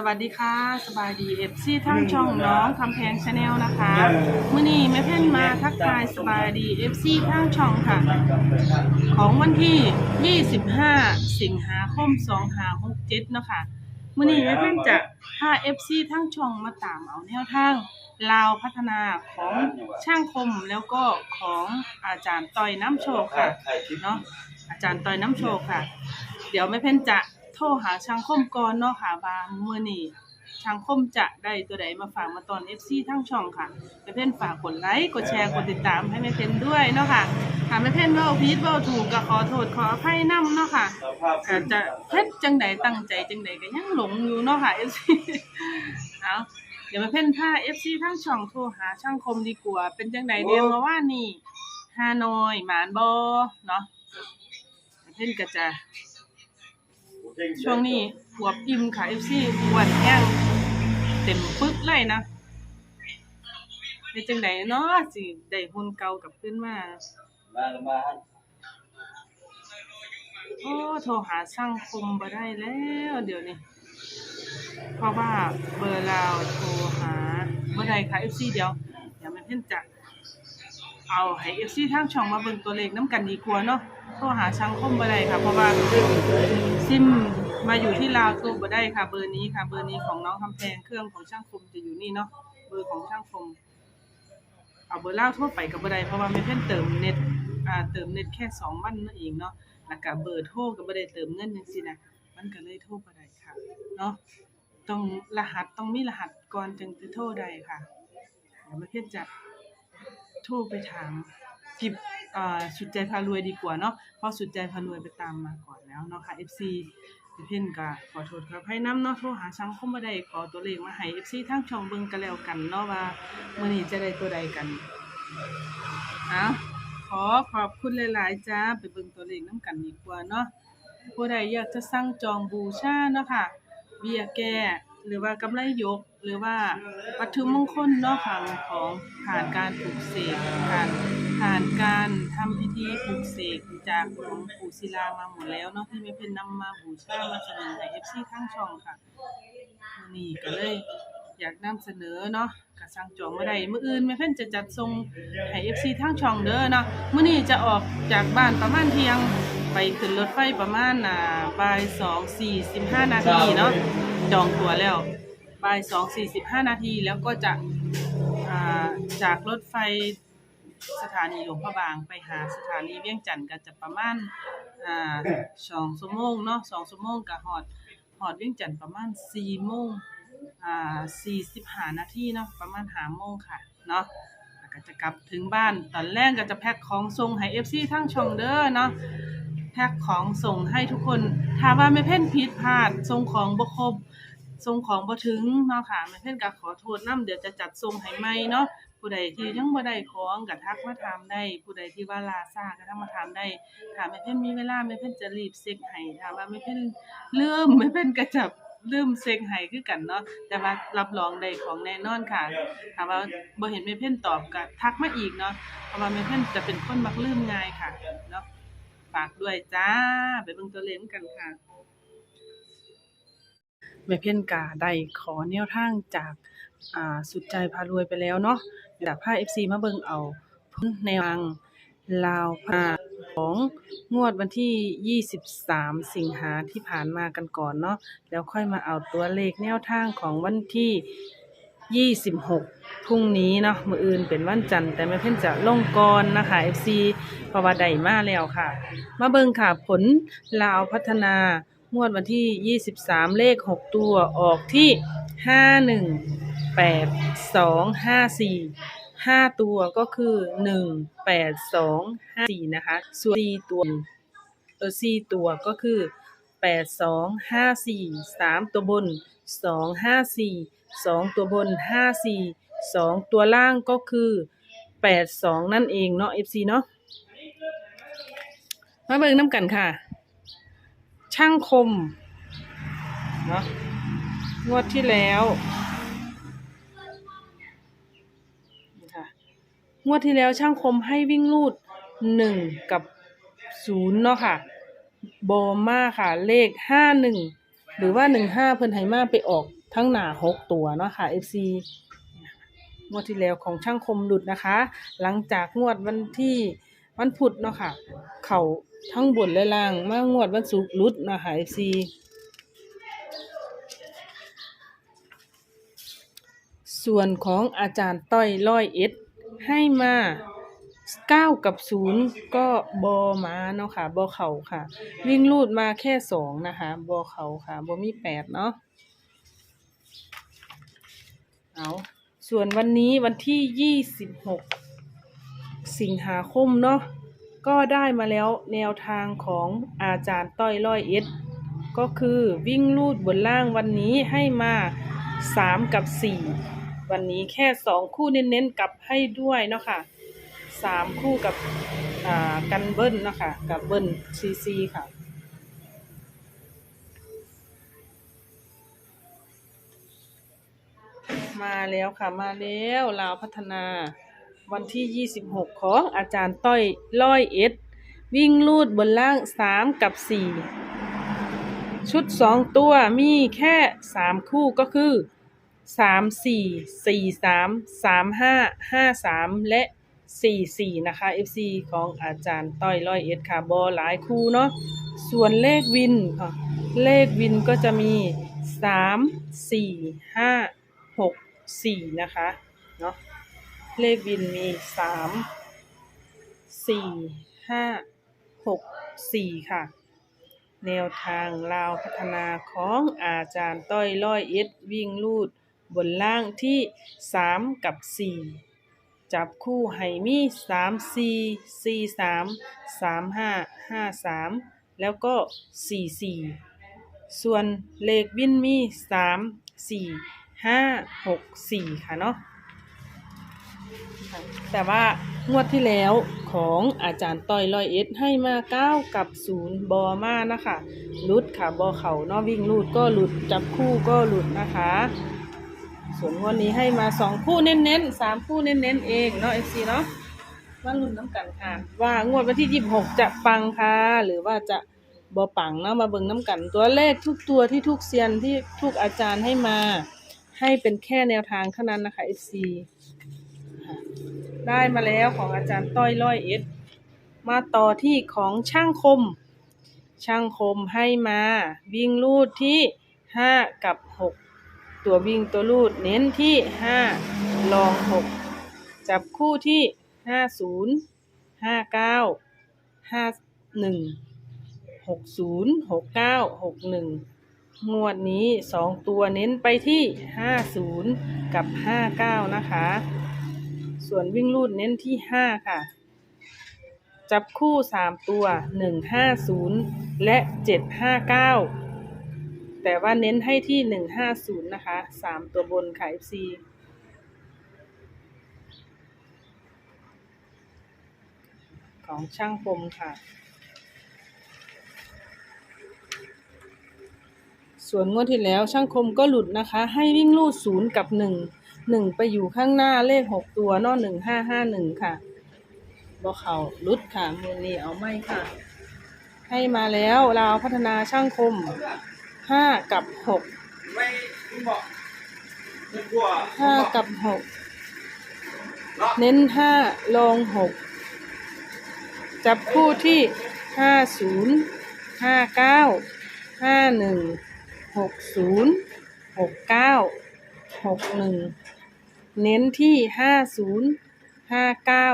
สวัสดีค่ะ สบายดีเอฟซีทั้งช่องน้องคำแพงชาแนลนะคะมื่อนี้แม่เพ่นมาทักทายสบายดีเอฟซีทั้งช่องค่ะ ของวันที่ 25 สิงหาคม2567เนาะค่ะมื่อนี้แม่เพ่นจะพาเอฟซีทั้งช่องมาตามเอาแนวทางลาวพัฒนาของช่างคมแล้วก็ของอาจารย์ต่อยน้ำโชคค่ะเนาะอาจารย์ต่อยน้ำโชคค่ะ เดี๋ยวแม่เพ่นจะ โทรหาช่างคมก่อนเนาะค่ะว่ามื้อนี้ช่างคมจะได้ตัวใดมาฝากมาตอน FC ทั้งช่องค่ะแม่เพ่นฝากกดไลค์กดแชร์กดติดตามให้แม่เพ่นด้วยเนาะค่ะถ้าแม่เพ่นเว้าผิดเว้าถูกก็ขอโทษขออภัยนํเนาะค่ะก็จะเฮ็ดจังใดตั้งใจจังใดก็ยังหลงอยู่เนาะค่ะ FC เอาเดี๋ยวแม่เพ่นพา FC ทั้งช่องโทรหาช่างคมดีกว่าเป็นจังใดเดียวมาว่านี่ฮานอยหมานบ่เนาะแม่เพ่นก็จะ ช่วงนี้หัวบอิ่มค่ะ FC อ้วนแห้งเต็มปึ๊กเลยนะเป็นจังไดเนาะสิได้หุ่นเก่ากลับขึ้นมามาแล้วมาโอ้โทรหาช่างคมบ่ได้แล้วเดี๋ยวนี้เพราะว่าเบอร์เราโทรหาบ่อได้ค่ะ FC เดี๋ยวเดี๋ยวแม่เพิ่นจะเอาให้ FC ทางช่องมาเบิ่งตัวเลขน้ำกันดีกว่าเนาะ โทรหาช่างคมบ่ได้ค่ะ เพราะว่าซิมมาอยู่ที่ลาวโทรบ่ได้ค่ะ เบอร์นี้ค่ะ เบอร์นี้ของน้องคำแพงเครื่องของช่างคมจะอยู่นี่เนาะเบอร์ของช่างคมเอาเบอร์ลาวโทรไปก็บ่ได้เพราะว่าแม่เพิ่นเติมเน็ตอ่าเติมเน็ตแค่สองวันนั่นเองเนาะแล้วก็เบอร์โทรก็บ่ได้เติมเงินจังซี่นะมันก็เลยโทรบ่ได้ค่ะเนาะต้องรหัสต้องมีรหัสก่อนจึงจะโทรได้ค่ะเดี๋ยวมาเพิ่นจะโทรไปถามกิบ สุดใจพารวยดีกว่าเนาะเพราะสุดใจพารวยไปตามมาก่อนแล้วเนาะค่ะ FC เพิ่นก็ขอโทษขออภัยนํเนาะโทรหาช่างคมบ่ได้ขอตัวเลขมาให้ FC ทางช่องเบิ่งกันแล้วกันเนาะว่ามื้อนี้จะได้ตัวใดกันเอาขอขอบคุณหลายๆจ้าไปเบิ่งตัวเลขน้ำกันดีกว่าเนาะผู้ใดอยากจะสั่งจองบูชาเนาะค่ะเบี้ยแก้หรือว่ากำไรยกหรือว่าวัตถุมงคลเนาะค่ะของผ่านการปลูกเสกผ่าน ผ่านการทำพิธีปลูกเสกจากหลวงปู่ศิลามาหมดแล้วเนาะที่ไม่เป็นนำมาบูชามาเสนอให้ FC ทั้งช่องค่ะมื้อนี้ก็เลยอยากนำเสนอเนาะก็สั่งจองมาได้มื้ออื่นแม่เพิ่นจะจัดส่งให้ FC ทางช่องเด้อเนาะมื้อนี้จะออกจากบ้านประมาณเที่ยงไปขึ้นรถไฟประมาณอ่าบ่าย2 45นาทีเนาะจองตั๋วแล้วบ่าย2 45นาทีแล้วก็จะอ่าจากรถไฟ สถานีหลวงพระบางไปหาสถานีเวียงจันทน์ก็จะประมาณอ่า2ชั่วโมงเนาะ2ชั่วโมงก็ฮอดหอดเวียงจันทน์ประมาณ4โมงอ่า45นาทีเนาะประมาณ5โมงค่ะเนาะแล้วก็จะกลับถึงบ้านตอนแรกก็จะแพ็คของส่งให้ FC ทั้งช่องเด้อเนาะแพ็คของส่งให้ทุกคนถ้าว่าไม่เพ่นผิดพลาดส่งของบ่ครบ ส่งของบ่ถึงเนาะค่ะไม่เพ่นก็ขอโทษนํเดี๋ยวจะจัดส่งให้ใหม่เนาะผู้ใดที่ยังบ่ได้ของก็ทักมาถามได้ ผู้ใดที่ว่าลาซ่าก็ทักมาถามได้ถ้าแม่เพิ่นมีเวลาแม่เพิ่นจะรีบเช็คให้ถ้าว่าแม่เพิ่นลืมแม่เพิ่นก็จะลืมเช็คให้คือกันเนาะแต่ว่ารับรองได้ของแน่นอนค่ะถ้าว่าบ่เห็นแม่เพิ่นตอบก็ทักมาอีกเนาะเพราะว่าแม่เพิ่นจะเป็นคนมักลืมง่ายค่ะเนาะฝากด้วยจ้าไปเบิ่งตัวเลขกันค่ะ แม่เพ่นกาได้ขอแนวทางจากอ่าสุดใจพารวยไปแล้วเนาะเดี๋ยวพา FC มาเบิ่งเอาแนวทางลาวพาของงวดวันที่ 23 สิงหาที่ผ่านมากันก่อนเนาะแล้วค่อยมาเอาตัวเลขแนวทางของวันที่ 26 พรุ่งนี้เนาะมืออื่นเป็นวันจันทร์แต่แม่เพ่นจะลงก่อนนะคะ FC เพราะว่าได้มาแล้วค่ะ มาเบิ่งค่ะผลลาวพัฒนา งวดวันที่ 23 เลข 6 ตัวออกที่ 51 8 2 5 4 5 ตัวก็คือ 1 8 2 5 4 นะคะ ส่วน4ตัวเออ4ตัวก็คือ 8 2 5 4 3 ตัวบน 2 5 4 2 ตัวบน 5 4 2 ตัวล่างก็คือ 8 2 นั่นเองเนาะ FC เนาะ มาเบิ่งน้ำกันค่ะ ช่างคมเนาะงวดที่แล้วนี่ค่ะงวดที่แล้วช่างคมให้วิ่งลูดหนึ่งกับศูนย์เนาะค่ะโบมาค่ะ เลขห้าหนึ่งหรือว่าหนึ่งห้าเพิ่นให้มาไปออกทั้งหน้าหกตัวเนาะค่ะ FC งวดที่แล้วของช่างคมหลุดนะคะ หลังจากงวดวันที่วันพุธเนาะค่ะ เข่า ทั้งบนและล่างมางวดวันศุกร์ลุดนะคะ FC ส่วนของอาจารย์ต้อยร้อยเอ็ดให้มาเก้ากับศูนย์ก็บอมาเนาะค่ะบอเข่าค่ะ วิ่งลูดมาแค่สองนะคะบอเข่าค่ะบอมีแปดเนาะเอาส่วนวันนี้วันที่ยี่สิบหกสิงหาคมเนาะ ก็ได้มาแล้วแนวทางของอาจารย์ต้อยร้อยเอ็ดก็คือวิ่งลูดบนล่างวันนี้ให้มาสามกับสี่วันนี้แค่สองคู่เน้นๆกลับให้ด้วยเนาะค่ะสามคู่กับกันเบิ้ลเนาะค่ะกับเบิ้ลซีซีค่ะมาแล้วค่ะมาแล้วลาวพัฒนา วันที่ 26 ของอาจารย์ต้อยร้อยเอ็ด วิ่งลูดบนล่าง 3 กับ 4 ชุด 2 ตัวมีแค่ 3 คู่ก็คือ 3 4 4 3 3 5 5 3 และ 4 4 นะคะ FC ของอาจารย์ต้อยร้อยเอ็ดค่ะบอหลายคู่เนาะส่วนเลขวินค่ะเลขวินก็จะมี 3 4 5หกสี่นะคะเนาะ เลขบินมีสามสี่ห้าหกสี่ค่ะ แนวทางลาวพัฒนาของอาจารย์ต้อยร้อยเอ็ดวิ่งลูดบนล่างที่สามกับสี่จับคู่ให้มีสามสี่สี่สามสามห้าห้าสามแล้วก็สี่สี่ส่วนเลขวินมีสามสี่ห้าหกสี่ค่ะเนาะ แต่ว่างวดที่แล้วของอาจารย์ต้อยร้อยเอ็ดให้มาเก้ากับศูนย์บอมานะคะลุดค่ะบอเขาเนาะวิ่งลูดก็หลุดจับคู่ก็หลุดนะคะ ส่วนงวันนี้ให้มาสองคู่เน้นๆสามคู่เน้นๆเองเนาะเอฟซีเนาะมาลุ้นน้ำกันค่ะ ว่างวดวันที่ยี่สิบหกจะปังค่ะ หรือว่าจะบอปังเนาะมาเบิ่งน้ำกัน ตัวเลขทุกตัวที่ทุกเซียนที่ทุกอาจารย์ให้มา ให้เป็นแค่แนวทางเท่านั้นนะคะ FC ได้มาแล้วของอาจารย์ต้อยร้อยเอ็ด มาต่อที่ของช่างคม ช่างคมให้มา วิ่งลูดที่ห้ากับหกตัววิ่งตัวลูดเน้นที่ห้าลองหกจับคู่ที่ห้าศูนย์ห้าเก้าห้าหนึ่งหกศูนย์หกเก้าหกหนึ่งงวดนี้สองตัวเน้นไปที่ห้าศูนย์กับห้าเก้านะคะ ส่วนวิ่งลูดเน้นที่ห้าค่ะ จับคู่สามตัวหนึ่งห้าศูนย์และเจ็ดห้าเก้าแต่ว่าเน้นให้ที่หนึ่งห้าศูนย์นะคะสามตัวบนค่ะ FC ของช่างคมค่ะ ส่วนงวดที่แล้วช่างคมก็หลุดนะคะ ให้วิ่งลูดศูนย์กับหนึ่ง หนึ่งไปอยู่ข้างหน้าเลขหกตัวนอกหนึ่งห้าห้าหนึ่งค่ะบ่เขาลุดค่ะมือนี้เอาไม่ค่ะ ให้มาแล้วเราพัฒนาช่างคมห้ากับหกไม่บอกห้ากับหกเน้นห้าลงหกจับคู่ที่ห้าศูนย์ห้าเก้าห้าหนึ่งหกศูนย์หกเก้าหกหนึ่ง เน้นที่ห้าศูนย์ห้าเก้า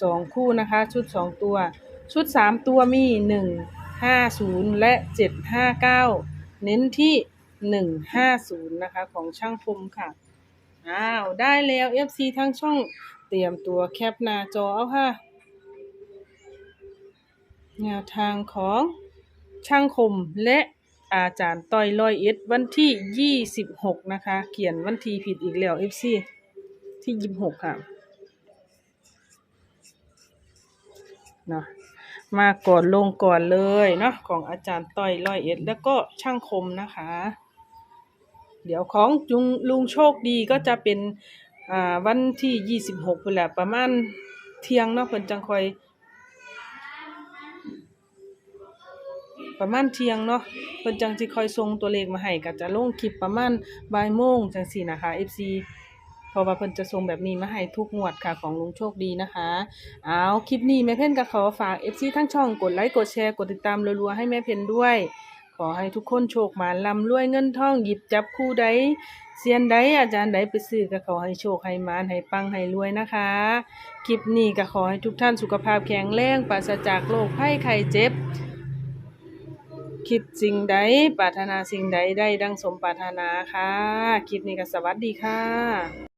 สองคู่นะคะ ชุดสองตัว ชุดสามตัวมีหนึ่งห้าศูนย์และเจ็ดห้าเก้าเน้นที่หนึ่งห้าศูนย์นะคะของช่างคมค่ะ อ้าว ได้แล้ว FC ทั้งช่องเตรียมตัวแคปหน้าจอเอาค่ะ แนวทางของช่างคมและ อาจารย์ต้อยลอยเอ็ดวันที่26นะคะ เขียนวันที่ผิดอีกแล้ว FC ที่26ค่ะเนาะมาก่อนลงก่อนเลยเนาะของอาจารย์ต้อยลอยเอ็ด แล้วก็ช่างคมนะคะ เดี๋ยวของจุงลุงโชคดีก็จะเป็นอ่าวันที่ยี่สิบหกพุ่นแหละประมาณเที่ยงเนาะเพิ่นจังคอย ประมาณเที่ยงเนาะเพิ่นจังสิคอยส่งตัวเลขมาให้ก็จะลงคลิปประมาณบ่ายโมงจังซี่นะคะ FC เพราะว่าเพิ่นจะส่งแบบนี้มาให้ทุกงวดค่ะของลุงโชคดีนะคะเอาคลิปนี้แม่เพ่นก็ขอฝาก FC ทั้งช่องกดไลค์กดแชร์กดติดตามรัวๆให้แม่เพ่นด้วย ขอให้ทุกคนโชคมาร่ำรวยเงินทองหยิบจับคู่ใดเซียนใดอาจารย์ใดไปซื้อก็ขอให้โชคให้มานให้ปังให้รวยนะคะ คลิปนี้ก็ขอให้ทุกท่านสุขภาพแข็งแรงปราศจากโรคภัยไข้เจ็บ คิดสิ่งใดปรารถนาสิ่งใดได้ดังสมปรารถนาค่ะ คลิปนี้ก็สวัสดีค่ะ